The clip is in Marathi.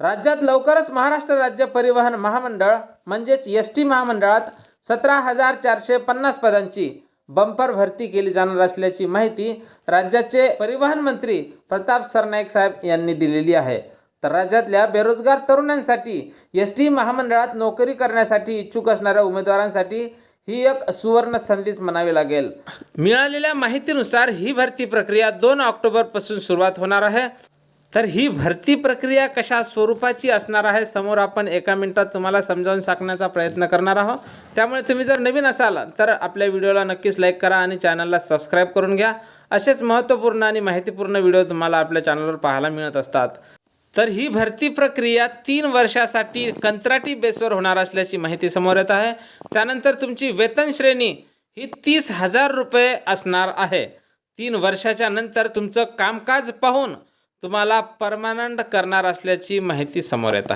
राज्यात लवकरच महाराष्ट्र राज्य परिवहन महामंडळ म्हणजेच एस टी महामंडळात सतरा हजार चारशे पन्नास पदांची बंपर भरती केली जाणार असल्याची माहिती राज्याचे परिवहन मंत्री प्रताप सरनाईक साहेब यांनी दिलेली आहे. तर राज्यातल्या बेरोजगार तरुणांसाठी एस टी महामंडळात नोकरी करण्यासाठी इच्छुक असणाऱ्या उमेदवारांसाठी ही एक सुवर्ण संधीच म्हणावी लागेल. मिळालेल्या माहितीनुसार ही भरती प्रक्रिया दोन ऑक्टोबरपासून सुरुवात होणार आहे. तर ही भरती प्रक्रिया कशा स्वरूपाची असणार आहे समोर आपण एका मिनिटात तुम्हाला समजावून सांगण्याचा प्रयत्न करणार आहोत. त्यामुळे तुम्ही जर नवीन असाल तर आपल्या व्हिडिओला नक्कीच लाईक करा आणि चॅनलला सबस्क्राईब करून घ्या. असेच महत्त्वपूर्ण आणि माहितीपूर्ण व्हिडिओ तुम्हाला आपल्या चॅनलवर पाहायला मिळत असतात. तर ही भरती प्रक्रिया तीन वर्षासाठी कंत्राटी बेसवर होणार असल्याची माहिती समोर येत आहे. त्यानंतर तुमची वेतन श्रेणी ही तीस हजार रुपये असणार आहे. तीन वर्षाच्या नंतर तुमचं कामकाज पाहून तुम्हाला परमानंट करणार असल्याची माहिती समोर येत आहे.